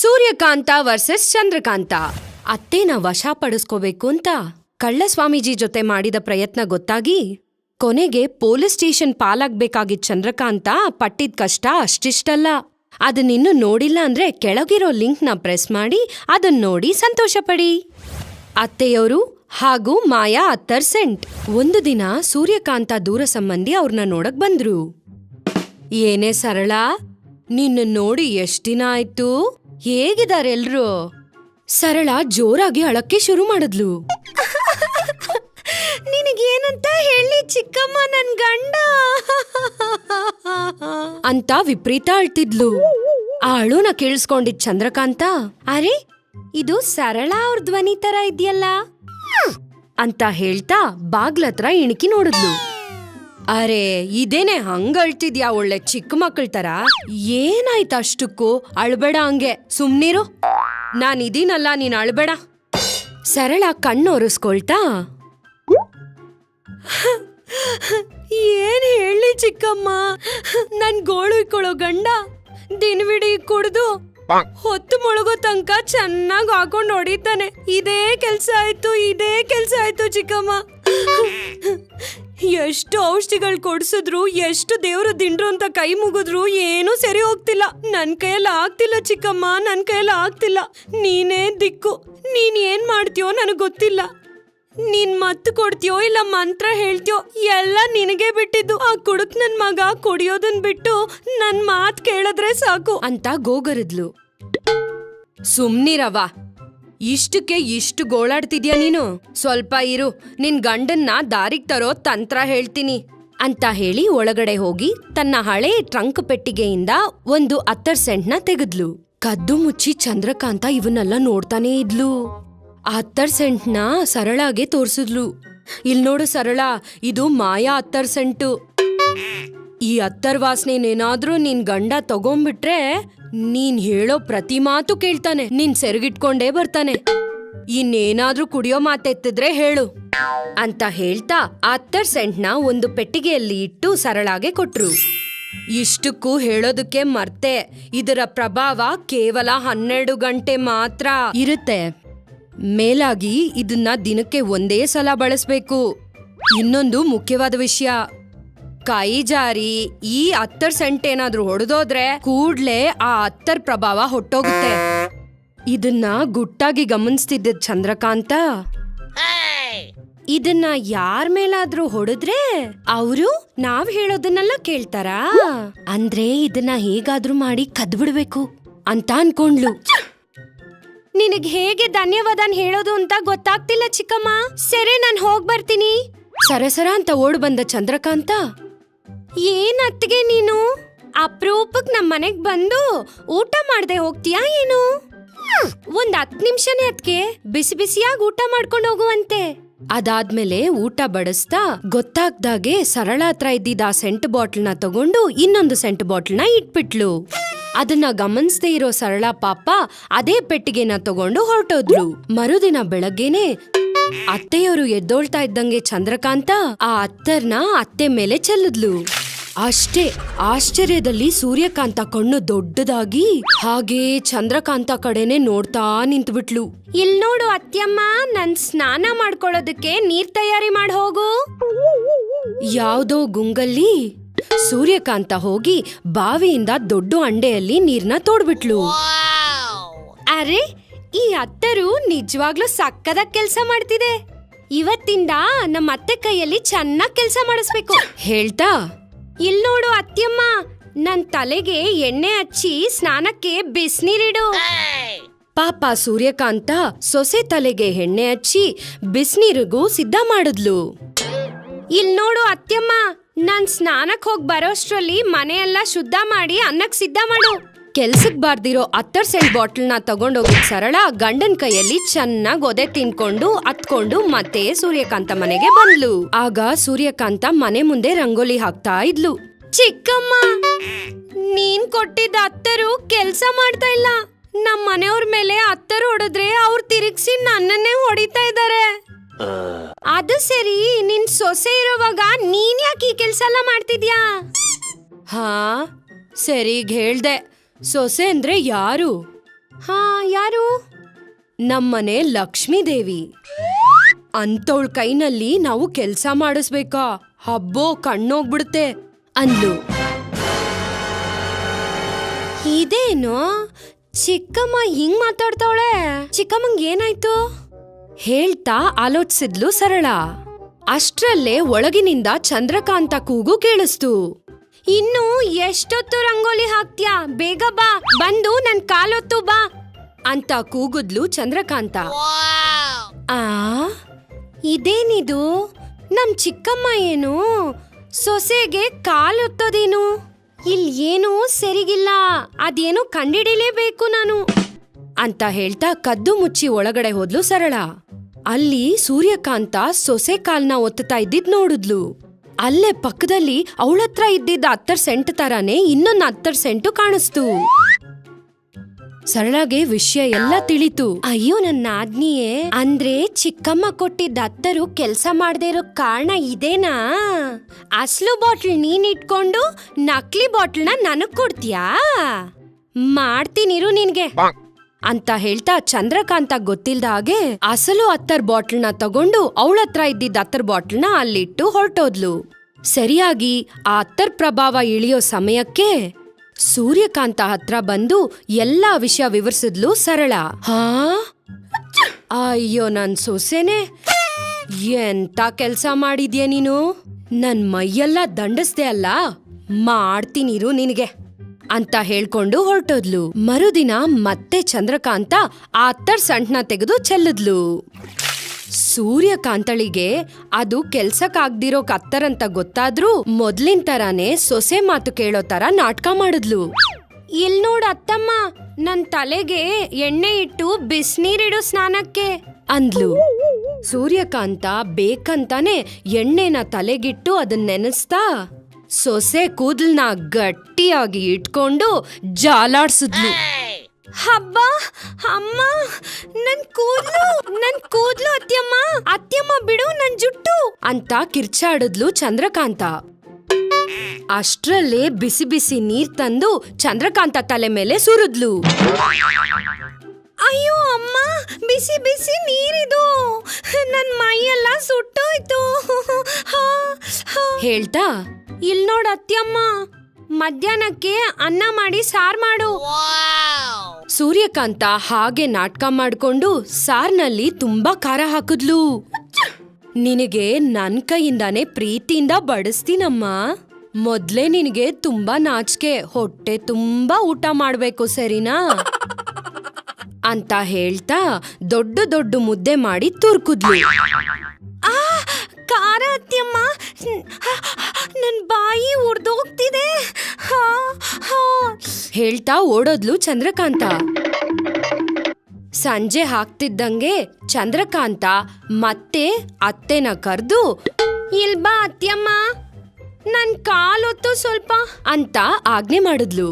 Suryakanta versus Chandrakanta. ಅತ್ತೇನ ವಶ ಪಡಿಸ್ಕೋಬೇಕು ಅಂತ ಕಳ್ಳ ಸ್ವಾಮೀಜಿ ಜೊತೆ ಮಾಡಿದ ಪ್ರಯತ್ನ ಗೊತ್ತಾಗಿ ಕೊನೆಗೆ ಪೊಲೀಸ್ ಸ್ಟೇಷನ್ ಪಾಲಾಗ್ಬೇಕಾಗಿದ್ದ ಚಂದ್ರಕಾಂತ ಪಟ್ಟಿದ್ ಕಷ್ಟ ಅಷ್ಟಿಷ್ಟಲ್ಲ. ಅದನ್ನಿನ್ನು ನೋಡಿಲ್ಲ ಅಂದ್ರೆ ಕೆಳಗಿರೋ ಲಿಂಕ್ನ ಪ್ರೆಸ್ ಮಾಡಿ ಅದನ್ನ ನೋಡಿ ಸಂತೋಷ ಪಡಿ ಅತ್ತೆಯವರು ಹಾಗೂ ಮಾಯಾ ಅತ್ತರ್ ಸೆಂಟ್ ಒಂದು ದಿನ ಸೂರ್ಯಕಾಂತ ದೂರ ಸಂಬಂಧಿ ಅವ್ರನ್ನ ನೋಡಕ್ ಬಂದ್ರು. ಏನೇ ಸರಳ, ನಿನ್ನ ನೋಡಿ ಎಷ್ಟ್ ದಿನ ಆಯ್ತು? ಹೇಗಿದಾರೆ ಎಲ್ರು? ಸರಳ ಜೋರಾಗಿ ಅಳಕ್ಕೆ ಶುರು ಮಾಡಿದ್ಲು. ನಿನಗೇನಂತ ಹೇಳಿ ಚಿಕ್ಕಮ್ಮ ನನ್ ಗಂಡ? ಅಂತ ವಿಪರೀತ ಅಳ್ತಿದ್ಲು. ಆ ಅಳುನ ಕೇಳಿಸ್ಕೊಂಡಿದ್ ಚಂದ್ರಕಾಂತ ಅರೆ ಇದು ಸರಳ ಅವ್ರ ಧ್ವನಿ ತರ ಇದೆಯಲ್ಲ? ಅಂತ ಹೇಳ್ತಾ ಬಾಗ್ಲತ್ರ ಇಣಕಿ ನೋಡಿದ್ಲು. ಅರೆ, ಇದೇನೆ ಹಂಗಳ್ತಿದ್ಯಾ ಒಳ್ಳೆ ಚಿಕ್ಕ ಮಕ್ಕಳ ತರ? ಏನಾಯ್ತು ಅಷ್ಟಕ್ಕೂ? ಅಳ್ಬೇಡ ಹಂಗೆ. ಸುಮ್ನಿರು. ನಾನ್ ಇದೀನಲ್ಲ, ನೀನ್ ಅಳ್ಬೇಡ. ಸರಳ ಕಣ್ಣು ಒರೆಸ್ಕೊಳ್ತಾ? ಏನ್ ಹೇಳಿ ಚಿಕ್ಕಮ್ಮ? ನನ್ ಗೋಳು ಇಕ್ಕೊಳ್ಳೋ ಗಂಡ ದಿನವಿಡಿ ಕುಡ್ದು ಹೊತ್ತು ಮುಳುಗೋ ತನಕ ಚೆನ್ನಾಗಿ ಹಾಕೊಂಡು ಹೊಡಿತಾನೆ. ಇದೇ ಕೆಲ್ಸ ಆಯ್ತು, ಇದೇ ಕೆಲ್ಸ ಆಯ್ತು ಚಿಕ್ಕಮ್ಮ. ಎಷ್ಟು ಔಷಧಿಗಳು ಕೊಡ್ಸಿದ್ರು, ಎಷ್ಟು ದೇವರು ದಿಂಡ್ರು ಅಂತ ಕೈ ಮುಗಿದ್ರು ಏನೂ ಸರಿ ಹೋಗ್ತಿಲ್ಲ. ನನ್ ಕೈಯಲ್ಲಿ ಆಗ್ತಿಲ್ಲ ಚಿಕ್ಕಮ್ಮ, ನನ್ ಕೈಯಲ್ಲಿ ಆಗ್ತಿಲ್ಲ. ನೀನೇ ದಿಕ್ಕು. ನೀನ್ ಏನ್ ಮಾಡ್ತೀಯೋ ನನಗೆ ಗೊತ್ತಿಲ್ಲ. ನೀನ್ ಮತ್ತು ಕೊಡ್ತೀಯೋ ಇಲ್ಲ ಮಂತ್ರ ಹೇಳ್ತೀಯೋ, ಎಲ್ಲ ನಿನಗೆ ಬಿಟ್ಟಿದ್ದು. ಆ ಕುಡುಕ್ ನನ್ ಮಗ ಕುಡಿಯೋದನ್ ಬಿಟ್ಟು ನನ್ ಮಾತ್ ಕೇಳಿದ್ರೆ ಸಾಕು. ಅಂತ ಗೋಗರಿದ್ಲು. ಸುಮ್ನಿರವ ಇಷ್ಟಕ್ಕೆ ಇಷ್ಟು ಗೋಳಾಡ್ತಿದ್ಯಾ ನೀನು? ಸ್ವಲ್ಪ ಇರು, ನಿನ್ ಗಂಡನ್ನ ದಾರಿಗ್ ತರೋ ತಂತ್ರ ಹೇಳ್ತೀನಿ ಅಂತ ಹೇಳಿ ಒಳಗಡೆ ಹೋಗಿ ತನ್ನ ಹಳೆ ಟ್ರಂಕ್ ಪೆಟ್ಟಿಗೆಯಿಂದ ಒಂದು ಅತ್ತರ್ ಸೆಂಟ್ನ ತೆಗೆದ್ಲು. ಕದ್ದು ಮುಚ್ಚಿ ಚಂದ್ರಕಾಂತ ಇವನ್ನೆಲ್ಲ ನೋಡ್ತಾನೇ ಇದ್ಲು. ಆ ಅತ್ತರ್ ಸೆಂಟ್ನ ಸರಳಾಗೆ ತೋರ್ಸಿದ್ಲು. ಇಲ್ ನೋಡು ಸರಳ, ಇದು ಮಾಯಾ ಅತ್ತರ್ ಸೆಂಟು. ಈ ಅತ್ತರ್ ವಾಸನೆನೇನಾದ್ರೂ ನಿನ್ ಗಂಡ ತಗೊಂಬಿಟ್ರೆ ನೀನ್ ಹೇಳೋ ಪ್ರತಿ ಮಾತು ಕೇಳ್ತಾನೆ. ನಿನ್ ಸೆರಗಿಟ್ಕೊಂಡೇ ಬರ್ತಾನೆ. ಇನ್ನೇನಾದ್ರೂ ಕುಡಿಯೋ ಮಾತೆತ್ತಿದ್ರೆ ಹೇಳು. ಅಂತ ಹೇಳ್ತಾ ಆ ಅತ್ತರ್ ಸೆಂಟ್ನ ಒಂದು ಪೆಟ್ಟಿಗೆಯಲ್ಲಿ ಇಟ್ಟು ಸರಳಾಗೆ ಕೊಟ್ರು. ಇಷ್ಟಕ್ಕೂ ಹೇಳೋದಕ್ಕೆ ಮರ್ತೆ. ಇದರ ಪ್ರಭಾವ ಕೇವಲ ಹನ್ನೆರಡು ಗಂಟೆ ಮಾತ್ರ ಇರುತ್ತೆ. ಮೇಲಾಗಿ ಇದನ್ನ ದಿನಕ್ಕೆ ಒಂದೇ ಸಲ ಬಳಸ್ಬೇಕು. ಇನ್ನೊಂದು ಮುಖ್ಯವಾದ ವಿಷಯ. ಕೈ ಜಾರಿ ಈ ಅತ್ತರ್ ಸೆಂಟ್ ಏನಾದ್ರೂ ಹೊಡೆದೋದ್ರೆ ಕೂಡ್ಲೆ ಆ ಅತ್ತರ್ ಪ್ರಭಾವ ಹೊಟ್ಟೋಗುತ್ತೆ. ಇದನ್ನ ಗುಟ್ಟಾಗಿ ಗಮನಿಸ್ತಿದ್ದ ಚಂದ್ರಕಾಂತ, ಇದನ್ನ ಯಾರ ಮೇಲಾದ್ರೂ ಹೊಡೆದ್ರೆ ಅವರು ನಾವ್ ಹೇಳೋದನ್ನೆಲ್ಲ ಕೇಳ್ತಾರಾ? ಅಂದ್ರೆ ಇದನ್ನ ಹೇಗಾದ್ರೂ ಮಾಡಿ ಕದ್ಬಿಡ್ಬೇಕು ಅಂತ ಅನ್ಕೊಂಡ್ಲು. ನಿನಗ್ ಹೇಗೆ ಧನ್ಯವಾದ ಹೇಳೋದು ಅಂತ ಗೊತ್ತಾಗ್ತಿಲ್ಲ ಚಿಕ್ಕಮ್ಮ. ಸರಿ, ನಾನ್ ಹೋಗ್ ಬರ್ತೀನಿ ಸರಸರ ಅಂತ ಓಡ್ ಬಂದ ಚಂದ್ರಕಾಂತ ಏನ್ ಅತ್ತಿಗೆ ನೀನು? ಅಪ್ರೂಪಕ್ ನಮ್ ಮನೆಗ್ ಬಂದು ಊಟ ಮಾಡ್ದೆ ಹೋಗ್ತೀಯಾ ಏನು? ಒಂದ್ ಹತ್ ನಿಮಿಷನೇ ಅದ್ಕೆ ಬಿಸಿ ಬಿಸಿಯಾಗಿ ಊಟ ಮಾಡ್ಕೊಂಡು ಹೋಗುವಂತೆ. ಅದಾದ್ಮೇಲೆ ಊಟ ಬಡಿಸ್ತಾ ಗೊತ್ತಾಗ್ದಾಗೆ ಸರಳ ಹತ್ರ ಇದ್ದಿದ್ದ ಆ ಸೆಂಟ್ ಬಾಟ್ಲ್ನ ತಗೊಂಡು ಇನ್ನೊಂದು ಸೆಂಟ್ ಬಾಟ್ಲ್ನ ಇಟ್ಬಿಟ್ಲು. ಅದನ್ನ ಗಮನಿಸ್ದೇ ಇರೋ ಸರಳ ಪಾಪ ಅದೇ ಪೆಟ್ಟಿಗೆನ ತಗೊಂಡು ಹೊರಟೋದ್ರು ಮರುದಿನ ಬೆಳಗ್ಗೆನೆ ಅತ್ತೆಯವರು ಎದ್ದೋಳ್ತಾ ಇದ್ದಂಗೆ ಚಂದ್ರಕಾಂತ ಆ ಅತ್ತರ್ನ ಅತ್ತೆ ಮೇಲೆ ಚೆಲ್ಲಿದ್ಲು. ಅಷ್ಟೇ ಆಶ್ಚರ್ಯದಲ್ಲಿ ಸೂರ್ಯಕಾಂತ ಕಣ್ಣು ದೊಡ್ಡದಾಗಿ ಹಾಗೆ ಚಂದ್ರಕಾಂತ ಕಡೆನೆ ನೋಡ್ತಾ ನಿಂತ್ಬಿಟ್ಲು. ಇಲ್ ನೋಡು ಅತ್ಯಮ್ಮ ನನ್ ಸ್ನಾನ ಮಾಡ್ಕೊಳ್ಳೋದಕ್ಕೆ ನೀರ್ ತಯಾರಿ ಮಾಡ್ ಹೋಗು. ಯಾವ್ದೋ ಗುಂಗಲ್ಲಿ ಸೂರ್ಯಕಾಂತ ಹೋಗಿ ಬಾವಿಯಿಂದ ದೊಡ್ಡ ಅಂಡೆಯಲ್ಲಿ ನೀರ್ನ ತೋಡ್ಬಿಟ್ಲು. ಅರೆ ಈ ಅತ್ತರು ನಿಜವಾಗ್ಲೂ ಸಕ್ಕದ ಕೆಲ್ಸ ಮಾಡ್ತಿದೆ. ಇವತ್ತಿಂದ ನಮ್ಮ ಅತ್ತೆ ಕೈಯಲ್ಲಿ ಚೆನ್ನಾಗಿ ಕೆಲಸ ಮಾಡಿಸ್ಬೇಕು. ಹೇಳ್ತಾ ಇಲ್ ನೋಡು ಅತ್ಯಮ್ಮ ನನ್ ತಲೆಗೆ ಎಣ್ಣೆ ಹಚ್ಚಿ ಸ್ನಾನಕ್ಕೆ ಬಿಸಿನೀರಿಡು. ಪಾಪ ಸೂರ್ಯಕಾಂತ ಸೊಸೆ ತಲೆಗೆ ಎಣ್ಣೆ ಹಚ್ಚಿ ಬಿಸಿನೀರಿಗೂ ಸಿದ್ಧ ಮಾಡಿದ್ಲು. ಇಲ್ ನೋಡು ಅತ್ಯಮ್ಮ ನಾನ್ ಸ್ನಾನಕ್ ಹೋಗ್ ಬರೋಷ್ಟ್ರಲ್ಲಿ ಮನೆಯೆಲ್ಲ ಶುದ್ಧ ಮಾಡಿ ಅನ್ನಕ್ ಸಿದ್ಧ ಮಾಡು. ಕೆಲ್ಸಕ್ ಬಾರ್ದಿರೋ ಹತ್ತರ್ ಸೆಂಟ್ ಬಾಟ್ಲ್ನ ತಗೊಂಡೋಗಿದ್ ಸರಳ ಗಂಡನ್ ಕೈಯಲ್ಲಿ ಚೆನ್ನಾಗಿ ಒದೆ ತಿನ್ಕೊಂಡು, ಅತ್ಕೊಂಡು ಮತ್ತೆ ಸೂರ್ಯಕಾಂತ ಮನೆಗೆ ಬಂದ್ಲು. ಆಗ ಸೂರ್ಯಕಾಂತ ಮನೆ ಮುಂದೆ ರಂಗೋಲಿ ಹಾಕ್ತಾ ಇದ್ಲು. ಚಿಕ್ಕಮ್ಮ, ನೀನ್ ಕೊಟ್ಟಿದ್ದ ಅತ್ತರು ಕೆಲ್ಸ ಮಾಡ್ತಾ ಇಲ್ಲ. ನಮ್ ಮನೆಯವ್ರ ಮೇಲೆ ಅತ್ತರು ಹೊಡೆದ್ರೆ ಅವ್ರು ತಿರುಗ್ಸಿ ನನ್ನನ್ನೇ ಹೊಡಿತಾ ಇದ್ದಾರೆ ಅದು ಸರಿ, ನಿನ್ ಸೊಸೆ ಇರೋವಾಗ ನೀನ್ ಯಾಕೆ ಈ ಕೆಲ್ಸ ಎಲ್ಲ ಮಾಡ್ತಿದ್ಯಾ? ಹಾ ಸರಿ ಹೇಳ್ದೆ. ಸೊಸೆ ಅಂದ್ರೆ ಯಾರು? ಹಾ, ಯಾರು? ನಮ್ಮನೆ ಲಕ್ಷ್ಮೀ ದೇವಿ ಕೈನಲ್ಲಿ ನಾವು ಕೆಲಸ ಮಾಡಿಸ್ಬೇಕಾ? ಹಬ್ಬೋ, ಕಣ್ಣೋಗ್ಬಿಡುತ್ತೆ ಅಂದ್ಲು. ಇದೇನು? ಚಿಕ್ಕಮ್ಮ ಹಿಂಗ್ ಮಾತಾಡ್ತಾವಳೆ? ಚಿಕ್ಕಮ್ಮಂಗ್ ಏನಾಯ್ತು? ಹೇಳ್ತಾ ಆಲೋಚಿಸಿದ್ಲು ಸರಳ. ಅಷ್ಟ್ರಲ್ಲೇ ಒಳಗಿನಿಂದ ಚಂದ್ರಕಾಂತ ಕೂಗು ಕೇಳಿಸ್ತು. ಇನ್ನು ಎಷ್ಟೊತ್ತು ರಂಗೋಲಿ ಹಾಕ್ತ್ಯಾ? ಬೇಗ ಬಾ. ಬಂದು ನನ್ ಕಾಲೊತ್ತು ಬಾ. ಅಂತ ಕೂಗುದ್ಲು ಚಂದ್ರಕಾಂತ. ಆ? ಇದೇನಿದು? ನಮ್ ಚಿಕ್ಕಮ್ಮ ಏನು? ಸೊಸೆಗೆ ಕಾಲೊತ್ತೋದೇನು? ಇಲ್ ಏನೂ ಸರಿಗಿಲ್ಲ. ಅದೇನು ಕಂಡಿಡಿಲೇಬೇಕು ನಾನು. ಅಂತ ಹೇಳ್ತಾ ಕದ್ದು ಮುಚ್ಚಿ ಒಳಗಡೆ ಹೋದ್ಲು ಸರಳ. ಅಲ್ಲಿ ಸೂರ್ಯಕಾಂತ ಸೊಸೆ ಕಾಲ್ನ ಒತ್ತುತ್ತಾ ಇದ್ದಿದ್ ನೋಡಿದ್ಲು. ಅಲ್ಲೇ ಪಕ್ಕದಲ್ಲಿ ಅವಳತ್ರ ಇದ್ದಿದ್ದ ಹತ್ತರ್ ಸೆಂಟ್ ತರಾನೇ ಇನ್ನೊಂದು ಹತ್ತರ್ ಸೆಂಟು ಕಾಣಿಸ್ತು. ಸರಳಾಗೆ ವಿಷಯ ಎಲ್ಲ ತಿಳಿತು. ಅಯ್ಯೋ, ನನ್ನ ಆಜ್ಞೆಯೇ. ಅಂದ್ರೆ ಚಿಕ್ಕಮ್ಮ ಕೊಟ್ಟಿದ್ದ ಹತ್ತರು ಕೆಲಸ ಮಾಡದೇ ಇರೋ ಕಾರಣ ಇದೇನಾ? ಅಸ್ಲು ಬಾಟ್ಲ್ ನೀನ್ ಇಟ್ಕೊಂಡು ನಕಲಿ ಬಾಟ್ಲ್ನ ನನಗ್ ಕೊಡ್ತೀಯಾ? ಮಾಡ್ತೀನಿರು ನಿನ್ಗೆ. ಅಂತ ಹೇಳ್ತಾ ಚಂದ್ರಕಾಂತ ಗೊತ್ತಿಲ್ದ ಹಾಗೆ ಅಸಲು ಅತ್ತರ್ ಬಾಟ್ಲ್ನ ತಗೊಂಡು ಅವಳತ್ರ ಇದ್ದಿದ್ದ ಅತ್ತರ್ ಬಾಟ್ಲ್ನ ಅಲ್ಲಿಟ್ಟು ಹೊರಟೋದ್ಲು. ಸರಿಯಾಗಿ ಆ ಅತ್ತರ್ ಪ್ರಭಾವ ಇಳಿಯೋ ಸಮಯಕ್ಕೆ ಸೂರ್ಯಕಾಂತ ಹತ್ರ ಬಂದು ಎಲ್ಲಾ ವಿಷಯ ವಿವರಿಸಿದ್ಲು ಸರಳ. ಹಾ? ಅಯ್ಯೋ ನನ್ ಸೊಸೆನೆ, ಎಂತ ಕೆಲ್ಸ ಮಾಡಿದ್ಯಾ ನೀನು? ನನ್ ಮೈಯೆಲ್ಲ ದಂಡಸ್ದೆ ಅಲ್ಲ? ಮಾಡ್ತೀನಿರು ನಿನಗೆ. ಅಂತ ಹೇಳ್ಕೊಂಡು ಹೊರಟೋದ್ಲು. ಮರುದಿನ ಮತ್ತೆ ಚಂದ್ರಕಾಂತ ಆ ಅತ್ತರ್ ಸಣ್ಣ ತೆಗೆದು ಚೆಲ್ಲದ್ಲು. ಸೂರ್ಯಕಾಂತಳಿಗೆ ಅದು ಕೆಲ್ಸಕ್ಕಾಗ್ದಿರೋ ಕತ್ತರಂತ ಗೊತ್ತಾದ್ರೂ ಮೊದ್ಲಿನ ತರಾನೇ ಸೊಸೆ ಮಾತು ಕೇಳೋ ತರ ನಾಟಕ ಮಾಡಿದ್ಲು. ಇಲ್ ನೋಡ್ ಅತ್ತಮ್ಮ, ನನ್ ತಲೆಗೆ ಎಣ್ಣೆ ಇಟ್ಟು ಬಿಸಿನೀರಿಡು ಸ್ನಾನಕ್ಕೆ ಅಂದ್ಲು. ಸೂರ್ಯಕಾಂತ ಬೇಕಂತಾನೆ ಎಣ್ಣೆನ ತಲೆಗಿಟ್ಟು ಅದನ್ನ ನೆನೆಸ್ತಾ ಸೊಸೆ ಕೂದಲ್ನ ಗಟ್ಟಿಯಾಗಿ ಇಟ್ಕೊಂಡು ಜಾಲಾಡ್ಸಿದ್ಲು. ಹಬ್ಬ ಅಮ್ಮ ನನ್ ಕೂದ್ಲು ನನ್ ಕೂದ್ಲು ಅತ್ಯಮ್ಮ ಅತ್ಯಮ್ಮ ಬಿಡು ನನ್ ಜುಟ್ಟು ಅಂತ ಕಿರ್ಚಾಡಿದ್ಲು ಚಂದ್ರಕಾಂತ. ಅಷ್ಟ್ರಲ್ಲೇ ಬಿಸಿ ಬಿಸಿ ನೀರ್ ತಂದು ಚಂದ್ರಕಾಂತ ತಲೆ ಮೇಲೆ ಸುರಿದ್ಲು. ಅಯ್ಯೋ ಅಮ್ಮ ಬಿಸಿ ಬಿಸಿ ನೀರಿದು. ನನ್ ಮೈಯೆಲ್ಲ ಸುಟ್ಟೋಯ್ತು. ಹೇಳ್ತಾ ಇಲ್ ನೋಡ್ ಅತ್ಯಮ್ಮ ಮಧ್ಯಾಹ್ನಕ್ಕೆ ಅನ್ನ ಮಾಡಿ ಸಾರ್ ಮಾಡು. ಸೂರ್ಯಕಾಂತ ಹಾಗೆ ನಾಟಕ ಮಾಡ್ಕೊಂಡು ಸಾರ್ನಲ್ಲಿ ತುಂಬಾ ಖಾರ ಹಾಕಿದ್ಲು. ನಿನಗೆ ನನ್ ಕೈಯಿಂದಾನೇ ಪ್ರೀತಿಯಿಂದ ಬಡಿಸ್ತೀನಮ್ಮ. ಮೊದ್ಲೇ ನಿನಗೆ ತುಂಬಾ ನಾಚಿಕೆ, ಹೊಟ್ಟೆ ತುಂಬಾ ಊಟ ಮಾಡ್ಬೇಕು, ಸರಿನಾ? ಅಂತ ಹೇಳ್ತಾ ದೊಡ್ಡ ದೊಡ್ಡ ಮುದ್ದೆ ಮಾಡಿ ತುರ್ಕುದ್ಲು. ಖಾರ ಅತ್ಯಮ್ಮ ನನ್ನ ಬಾಯಿ ಉರ್ದೋಗ್ತಿದೆ. ಹೇಳ್ತಾ ಓಡೋದ್ಲು ಚಂದ್ರಕಾಂತ. ಸಂಜೆ ಹಾಕ್ತಿದ್ದಂಗೆ ಚಂದ್ರಕಾಂತ ಮತ್ತೆ ಅತ್ತೆನ ಕರ್ದು ಇಲ್ಬಾ ಅತ್ಯಮ್ಮ, ನನ್ ಕಾಲೊತ್ತು ಸ್ವಲ್ಪ ಅಂತ ಆಜ್ಞೆ ಮಾಡಿದ್ಲು.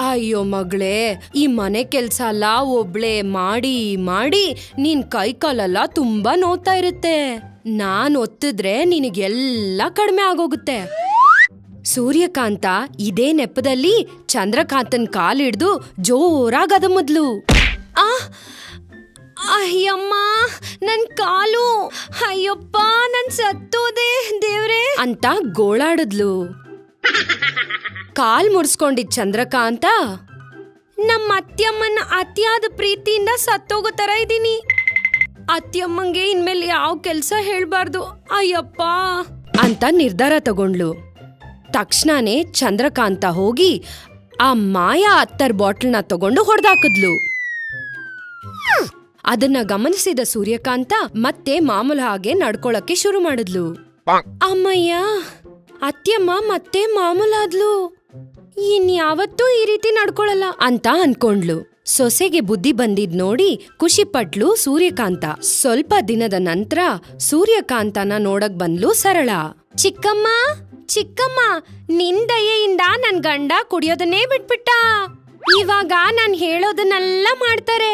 ಅಯ್ಯೋ ಮಗಳೇ, ಈ ಮನೆ ಕೆಲ್ಸ ಎಲ್ಲ ಒಬ್ಳೆ ಮಾಡಿ ಮಾಡಿ, ನಿನ್ ಕೈ ಕಾಲೆಲ್ಲ ತುಂಬಾ ನೋತಾ ಇರುತ್ತೆ. ನಾನ್ ಒತ್ತಿದ್ರೆ ನಿನಗೆಲ್ಲ ಕಡಿಮೆ ಆಗೋಗುತ್ತೆ. ಸೂರ್ಯಕಾಂತ ಇದೇ ನೆಪದಲ್ಲಿ ಚಂದ್ರಕಾಂತನ್ ಕಾಲಿಡ್ದು ಜೋರಾಗದ ಅದಮದ್ಲು ಆ, ಅಯ್ಯಮ್ಮ, ನನ್ ಕಾಲು. ಅಯ್ಯಪ್ಪ, ನನ್ ಸತ್ತೋದೆ, ದೇವ್ರೆ. ಅಂತ ಗೋಳಾಡಿದ್ಲು. ಕಾಲ್ ಮುರ್ಸ್ಕೊಂಡಿದ್ ಚಂದ್ರಕಾಂತ ನಮ್ಮ ಅತ್ಯಮ್ಮನ ಅತಿಯಾದ ಪ್ರೀತಿಯಿಂದ ಸತ್ತೋಗೋ ತರ ಇದೀನಿ. ಅತ್ಯಮ್ಮಂಗೆ ಇನ್ಮೇಲೆ ಯಾವ ಕೆಲಸ ಹೇಳ್ಬಾರ್ದು, ಅಯ್ಯಪ್ಪ! ಅಂತ ನಿರ್ಧಾರ ತಗೊಂಡ್ಲು ತಕ್ಷಣನೇ ಚಂದ್ರಕಾಂತ ಹೋಗಿ ಆ ಮಾಯಾ ಅತ್ತರ್ ಬಾಟ್ಲ್ನ ತಗೊಂಡು ಹೊಡೆದಾಕಿದ್ಲು. ಅದನ್ನ ಗಮನಿಸಿದ ಸೂರ್ಯಕಾಂತ ಮತ್ತೆ ಮಾಮೂಲು ಹಾಗೆ ನಡ್ಕೊಳಕ್ಕೆ ಶುರು ಮಾಡಿದ್ಲು. ಅಮ್ಮಯ್ಯ ಅತ್ಯಮ್ಮ ಮತ್ತೆ ಮಾಮೂಲಾದ್ಲು ಇನ್ಯಾವತ್ತೂ ಈ ರೀತಿ ನಡ್ಕೊಳಲ್ಲ ಅಂತ ಅನ್ಕೊಂಡ್ಲು ಸೊಸೆಗೆ ಬುದ್ಧಿ ಬಂದಿದ್ ನೋಡಿ ಖುಷಿ ಪಟ್ಲು ಸೂರ್ಯಕಾಂತ. ಸ್ವಲ್ಪ ದಿನದ ನಂತರ ಸೂರ್ಯಕಾಂತನ ನೋಡಕ್ ಬಂದ್ಲು ಸರಳ. ಚಿಕ್ಕಮ್ಮ ಚಿಕ್ಕಮ್ಮ, ನಿನ್ ದಯೆಯಿಂದ ನನ್ ಗಂಡ ಕುಡಿಯೋದನ್ನೇ ಬಿಟ್ಬಿಟ್ಟ. ಇವಾಗ ನಾನ್ ಹೇಳೋದನ್ನೆಲ್ಲ ಮಾಡ್ತಾರೆ.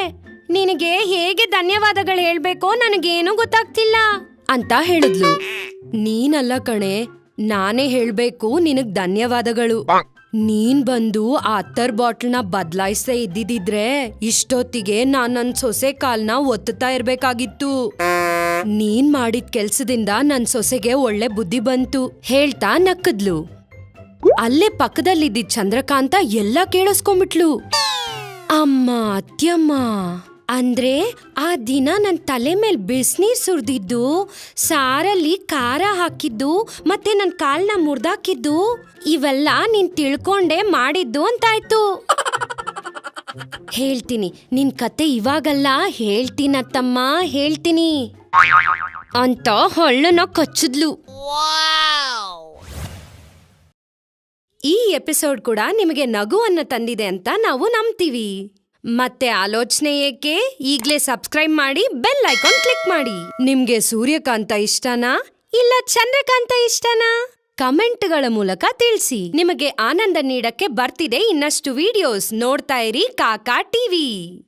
ನಿನಗೆ ಹೇಗೆ ಧನ್ಯವಾದಗಳು ಹೇಳ್ಬೇಕೋ ನನಗೇನು ಗೊತ್ತಾಗ್ತಿಲ್ಲ ಅಂತ ಹೇಳಿದ್ಲು. ನೀನಲ್ಲ ಕಣೆ, ನಾನೇ ಹೇಳ್ಬೇಕು ನಿನಗ್ ಧನ್ಯವಾದಗಳು. ನೀನ್ ಬಂದು ಆತರ್ ಅತ್ತರ್ ಬಾಟ್ಲ್ನ ಬದ್ಲಾಯಿಸೇ ಇದ್ದಿದ್ರೆ ಇಷ್ಟೊತ್ತಿಗೆ ನಾನ್ ನನ್ ಸೊಸೆ ಕಾಲ್ನ ಒತ್ತುತ್ತಾ ಇರ್ಬೇಕಾಗಿತ್ತು. ನೀನ್ ಮಾಡಿದ ಕೆಲ್ಸದಿಂದ ನನ್ ಸೊಸೆಗೆ ಒಳ್ಳೆ ಬುದ್ಧಿ ಬಂತು. ಹೇಳ್ತಾ ನಕ್ಕದ್ಲು. ಅಲ್ಲೇ ಪಕ್ಕದಲ್ಲಿದ್ದ ಚಂದ್ರಕಾಂತ ಎಲ್ಲ ಕೇಳಿಸ್ಕೊಂಬಿಟ್ಲು ಅಮ್ಮ, ಅತ್ಯಮ್ಮ. ಅಂದ್ರೆ ಆ ದಿನ ನನ್ ತಲೆ ಮೇಲೆ ಬಿಸಿನೀರು ಸುರಿದಿದ್ದು, ಸಾರಲ್ಲಿ ಖಾರ ಹಾಕಿದ್ದು ಮತ್ತೆ ನನ್ ಕಾಲ್ನ ಮುರ್ದಾಕಿದ್ದು, ಇವೆಲ್ಲ ನೀನ್ ತಿಳ್ಕೊಂಡೆ ಮಾಡಿದ್ದು ಅಂತಾಯ್ತು. ಹೇಳ್ತೀನಿ, ನಿನ್ ಕತೆ ಇವಾಗಲ್ಲ. ಹೇಳ್ತೀನತ್ತಮ್ಮ ಹೇಳ್ತೀನಿ. ಅಂತ ಹೊಳ್ಳನ ಕಚ್ಚಿದ್ಲು. ಈ ಎಪಿಸೋಡ್ ಕೂಡ ನಿಮಗೆ ನಗುವನ್ನು ತಂದಿದೆ ಅಂತ ನಾವು ನಂಬ್ತೀವಿ. ಮತ್ತೆ ಆಲೋಚನೆ ಏಕೆ? ಈಗ್ಲೇ ಸಬ್ಸ್ಕ್ರೈಬ್ ಮಾಡಿ ಬೆಲ್ ಐಕಾನ್ ಕ್ಲಿಕ್ ಮಾಡಿ. ನಿಮ್ಗೆ ಸೂರ್ಯಕಾಂತ ಇಷ್ಟನಾ? ಇಲ್ಲ ಚಂದ್ರಕಾಂತ ಇಷ್ಟನಾ? ಕಮೆಂಟ್ಗಳ ಮೂಲಕ ತಿಳಿಸಿ. ನಿಮಗೆ ಆನಂದ ನೀಡಕ್ಕೆ ಬರ್ತಿದೆ ಇನ್ನಷ್ಟು ವಿಡಿಯೋಸ್ ನೋಡ್ತಾ ಇರಿ ಕಾಕಾ ಟಿವಿ.